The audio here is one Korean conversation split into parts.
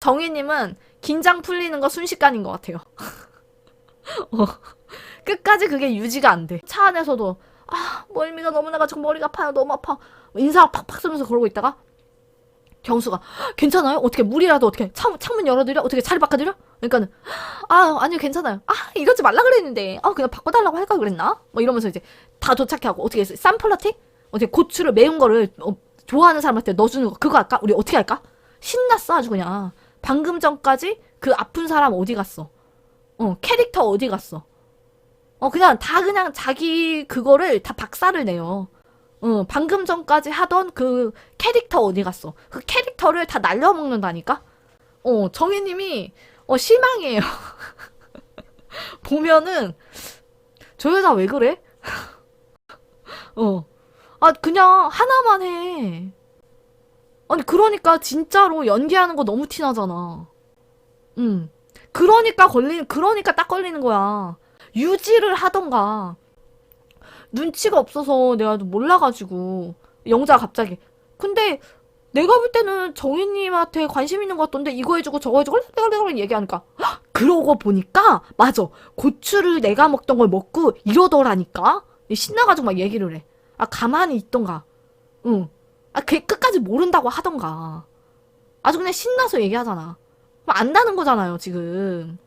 정희님은 긴장 풀리는 거 순식간인 것 같아요. 어, 끝까지 그게 유지가 안 돼. 차 안에서도 아 멀미가 너무 나가지고 머리가 아파요 너무 아파 인사 팍팍 쓰면서 그러고 있다가 경수가 괜찮아요? 어떻게 물이라도 어떻게 창, 창문 열어드려? 어떻게 자리 바꿔드려? 그러니까는 아 아니요 괜찮아요. 아 이러지 말라 그랬는데 아 그냥 바꿔달라고 할까 그랬나? 뭐 이러면서 이제 다 도착하고 어떻게? 쌈플러팅? 어떻게 고추를 매운 거를 어, 좋아하는 사람한테 넣어주는 거 그거 할까? 우리 어떻게 할까? 신났어 아주 그냥 방금 전까지 그 아픈 사람 어디 갔어? 어 캐릭터 어디 갔어? 어 그냥 다 그냥 자기 그거를 다 박살을 내요. 어 방금 전까지 하던 그 캐릭터 어디 갔어? 그 캐릭터를 다 날려먹는다니까? 어 정혜님이 어 실망이에요. 보면은 저 여자 왜 그래? 어. 아, 그냥 하나만 해. 아니, 그러니까 진짜로 연기하는 거 너무 티나잖아. 응. 그러니까 걸리는, 그러니까 딱 걸리는 거야. 유지를 하던가. 눈치가 없어서 내가 몰라가지고. 영자가 갑자기. 근데 내가 볼 때는 정희님한테 관심 있는 것 같던데 이거 해주고 저거 해주고 랄랄랄 얘기하니까 헉, 그러고 보니까 맞아 고추를 내가 먹던 걸 먹고 이러더라니까 신나가지고 막 얘기를 해. 아 가만히 있던가. 응. 아 걔 끝까지 모른다고 하던가. 아주 그냥 신나서 얘기하잖아. 그럼 안다는 거잖아요 지금.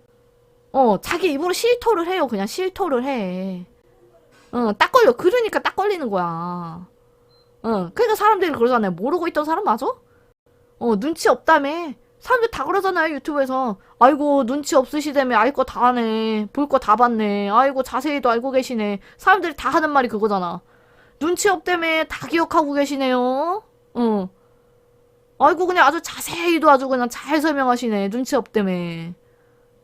어 자기 입으로 실토를 해요 그냥 실토를 해. 어 딱 걸려. 그러니까 딱 걸리는 거야. 어, 그러니까 사람들이 그러잖아요. 모르고 있던 사람 맞아? 어, 눈치 없다며. 사람들 다 그러잖아요, 유튜브에서. 아이고, 눈치 없으시다며. 알거다 하네. 볼 거 다 봤네. 아이고, 자세히도 알고 계시네. 사람들이 다 하는 말이 그거잖아. 눈치 없다며. 다 기억하고 계시네요. 어. 아이고, 그냥 아주 자세히도 아주 그냥 잘 설명하시네. 눈치 없다며.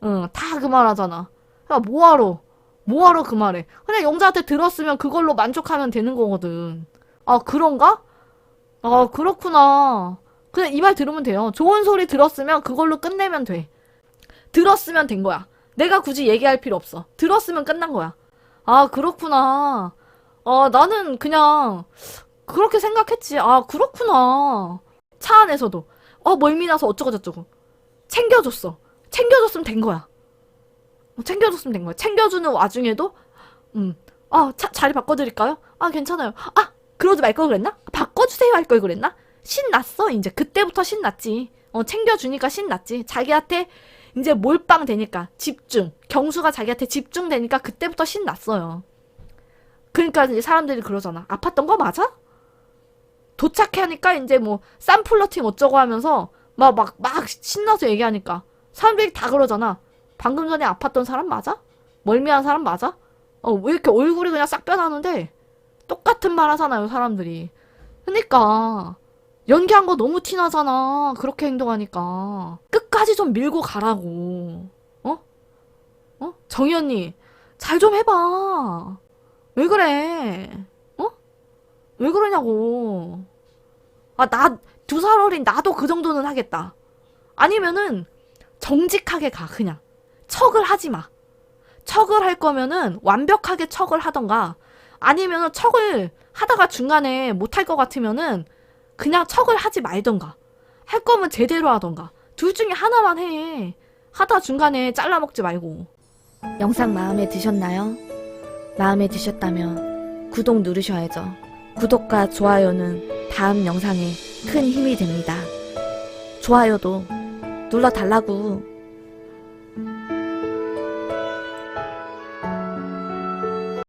응, 다 그 말 하잖아. 야, 뭐하러? 뭐하러 그 말해? 그냥 영자한테 들었으면 그걸로 만족하면 되는 거거든. 아, 그런가? 아, 그렇구나. 그냥 이 말 들으면 돼요. 좋은 소리 들었으면 그걸로 끝내면 돼. 들었으면 된 거야. 내가 굳이 얘기할 필요 없어. 들었으면 끝난 거야. 아, 그렇구나. 아, 나는 그냥 그렇게 생각했지. 아, 그렇구나. 차 안에서도. 어, 멀미 나서 어쩌고저쩌고. 챙겨줬어. 챙겨줬으면 된 거야. 어, 챙겨줬으면 된 거야. 챙겨주는 와중에도, 음, 아, 차, 자리 바꿔드릴까요? 아, 괜찮아요. 아, 그러지 말 걸 그랬나? 바꿔주세요 할 걸 그랬나? 신났어 이제 그때부터 신났지 어 챙겨주니까 신났지 자기한테 이제 몰빵 되니까 집중 경수가 자기한테 집중되니까 그때부터 신났어요 그러니까 이제 사람들이 그러잖아 아팠던 거 맞아? 도착하니까 이제 뭐 쌈 플러팅 어쩌고 하면서 막 막 막 신나서 얘기하니까 사람들이 다 그러잖아 방금 전에 아팠던 사람 맞아? 멀미한 사람 맞아? 어 왜 이렇게 얼굴이 그냥 싹 변하는데 똑같은 말 하잖아요, 사람들이. 그니까, 연기한 거 너무 티나잖아. 그렇게 행동하니까. 끝까지 좀 밀고 가라고. 어? 어? 정희 언니, 잘 좀 해봐. 왜 그래? 어? 왜 그러냐고. 아, 나, 두 살 어린 나도 그 정도는 하겠다. 아니면은, 정직하게 가, 그냥. 척을 하지 마. 척을 할 거면은 완벽하게 척을 하던가, 아니면 척을 하다가 중간에 못할 것 같으면은 그냥 척을 하지 말던가. 할 거면 제대로 하던가. 둘 중에 하나만 해. 하다 중간에 잘라먹지 말고. 영상 마음에 드셨나요? 마음에 드셨다면 구독 누르셔야죠. 구독과 좋아요는 다음 영상에 큰 힘이 됩니다. 좋아요도 눌러달라고.